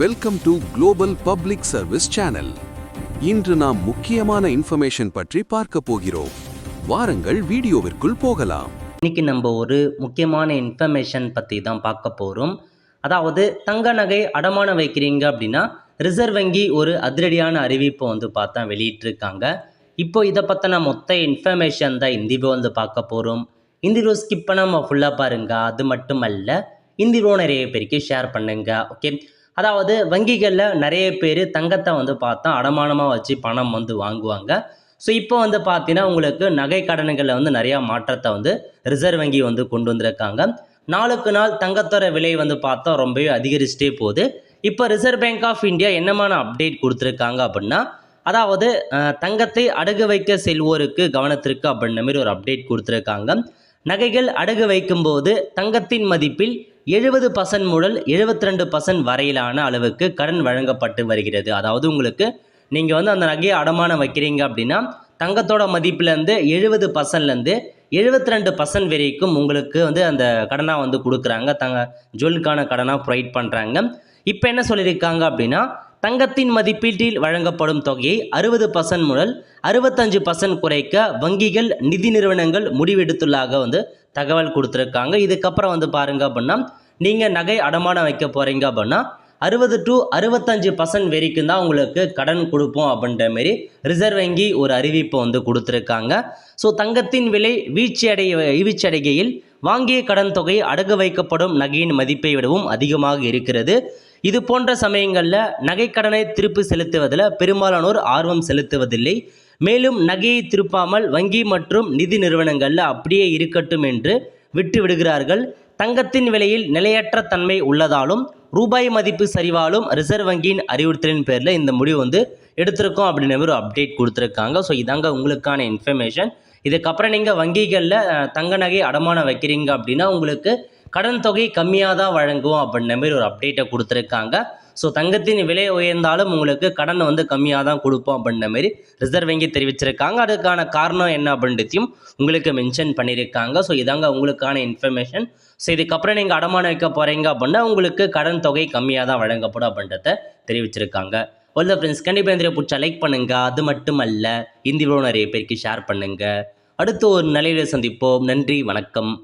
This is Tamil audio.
Welcome to global public service channel இன்று நாம் முக்கியமான இன்ஃபர்மேஷன் பற்றி பார்க்க போகிறோம். வாரங்கள் வீடியோவிற்குள் போகலாம். இன்னைக்கு நம்ம ஒரு முக்கியமான இன்ஃபர்மேஷன் பற்றி தான் பார்க்க போகிறோம் அதாவது தங்க நகை அடமானம் வைக்கிறீங்க அப்படின்னா ரிசர்வ் வங்கி ஒரு அதிரடியான அறிவிப்பை வந்து பார்த்தா வெளியிட்டிருக்காங்க. இப்போ இதை பற்றின மொத்த இன்ஃபர்மேஷன் தான் இந்திவோ வந்து பார்க்க போகிறோம் இந்திரோ ஸ்கிப் பண்ணாமல் ஃபுல்லாக பாருங்க அது மட்டும் அல்ல இந்த நிறைய பேருக்கு ஷேர் பண்ணுங்க ஓகே அதாவது வங்கிகளில் நிறைய பேர் தங்கத்தை வந்து பார்த்தா அடமானமாக வச்சு பணம் வந்து வாங்குவாங்க. ஸோ இப்போ வந்து பார்த்தீங்கன்னா உங்களுக்கு நகை கடன்களில் வந்து நிறையா மாற்றத்தை வந்து ரிசர்வ் வங்கி வந்து கொண்டு வந்திருக்காங்க. நாளுக்கு நாள் தங்கத்தோட விலை வந்து பார்த்தா ரொம்பவே அதிகரிச்சுட்டே போகுது. இப்போ ரிசர்வ் பேங்க் ஆஃப் இந்தியா என்னமான அப்டேட் கொடுத்துருக்காங்க அப்படின்னா அதாவது தங்கத்தை அடகு வைக்க செல்வோருக்கு கவனத்திற்கு அப்படின்ற மாதிரி ஒரு அப்டேட் கொடுத்துருக்காங்க. நகைகள் அடகு வைக்கும்போது தங்கத்தின் மதிப்பில் எழுபது பர்சன்ட் முதல் எழுபத்தி ரெண்டு பர்சன்ட் வரையிலான அளவுக்கு கடன் வழங்கப்பட்டு வருகிறது. அதாவது உங்களுக்கு நீங்கள் வந்து அந்த நகையை அடமானம் வைக்கிறீங்க அப்படின்னா தங்கத்தோட மதிப்புலேருந்து எழுபது பர்சன்ட்லேருந்து எழுபத்தி ரெண்டு பர்சன்ட் வரைக்கும் உங்களுக்கு வந்து அந்த கடனாக வந்து கொடுக்குறாங்க. தங்க ஜுவல்க்கான கடனாக ப்ரொவைட் பண்ணுறாங்க இப்போ என்ன சொல்லியிருக்காங்க அப்படின்னா தங்கத்தின் மதிப்பீட்டில் வழங்கப்படும் தொகையை அறுபது பர்சன்ட் முதல் அறுபத்தஞ்சு பர்சன்ட் குறைக்க வங்கிகள் நிதி நிறுவனங்கள் முடிவெடுத்துள்ளாக வந்து தகவல் கொடுத்துருக்காங்க. இதுக்கப்புறம் வந்து பாருங்க அப்படின்னா நீங்கள் நகை அடமானம் வைக்க போகிறீங்க அப்படின்னா அறுபது டு அறுபத்தஞ்சு பர்சன்ட் வரைக்கும் தான் உங்களுக்கு கடன் கொடுப்போம் அப்படின்ற மாரி ரிசர்வ் வங்கி ஒரு அறிவிப்பை வந்து கொடுத்துருக்காங்க. ஸோ தங்கத்தின் விலை வீழ்ச்சி அடைய வீழ்ச்சி அடைகையில் வாங்கிய கடன் தொகை அடகு வைக்கப்படும் நகையின் மதிப்பை விடவும் அதிகமாக இருக்கிறது. இது போன்ற சமயங்களில் நகைக்கடனை திருப்பி செலுத்துவதில் பெரும்பாலானோர் ஆர்வம் செலுத்துவதில்லை. மேலும் நகையை திருப்பாமல் வங்கி மற்றும் நிதி நிறுவனங்களில் அப்படியே இருக்கட்டும் என்று விட்டு விடுகிறார்கள். தங்கத்தின் விலையில் நிலையற்ற தன்மை உள்ளதாலும் ரூபாய் மதிப்பு சரிவாலும் ரிசர்வ் வங்கியின் அறிவுறுத்தலின் பேரில் இந்த முடிவு வந்து எடுத்திருக்கோம் அப்படின்ற ஒரு அப்டேட் கொடுத்துருக்காங்க. ஸோ இதாங்க உங்களுக்கான இன்ஃபர்மேஷன் இதுக்கப்புறம் நீங்கள் வங்கிகளில் தங்க நகை அடமானம் வைக்கிறீங்க அப்படின்னா உங்களுக்கு கடன் தொகை கம்மியாக தான் வழங்குவோம் அப்படின்ற மாதிரி ஒரு அப்டேட்டை கொடுத்துருக்காங்க. ஸோ தங்கத்தின் விலை உயர்ந்தாலும் உங்களுக்கு கடன் வந்து கம்மியாக தான் கொடுப்போம் அப்படின்ற மாதிரி ரிசர்வ் வங்கி தெரிவிச்சிருக்காங்க. அதுக்கான காரணம் என்ன அப்படின்றதையும் உங்களுக்கு மென்ஷன் பண்ணியிருக்காங்க. ஸோ இதாங்க உங்களுக்கான இன்ஃபர்மேஷன் ஸோ இதுக்கப்புறம் நீங்கள் அடமானம் வைக்க போகிறீங்க அப்படின்னா உங்களுக்கு கடன் தொகை கம்மியாக தான் வழங்கப்படும் அப்படின்றத தெரிவிச்சிருக்காங்க. ஒல்ல ஃப்ரெண்ட்ஸ் கண்டிப்பாக இந்த பிடிச்சா லைக் பண்ணுங்கள் அது மட்டும் அல்ல இந்த நிறைய பேருக்கு ஷேர் பண்ணுங்கள் அடுத்து ஒரு நிலையில சந்திப்போம். நன்றி வணக்கம்.